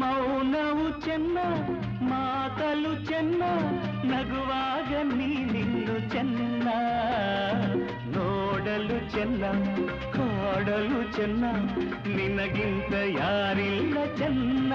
ಮೌನವು ಚೆನ್ನ ಮಾತಲು ಚೆನ್ನ ನಗುವಾಗ ನೀ ನಿಲ್ಲು ಚೆನ್ನ ನೋಡಲು ಚೆನ್ನ ಕಾಡಲು ಚೆನ್ನ ನಿನಗಿಂತ ಯಾರಿಲ್ಲ ಚೆನ್ನ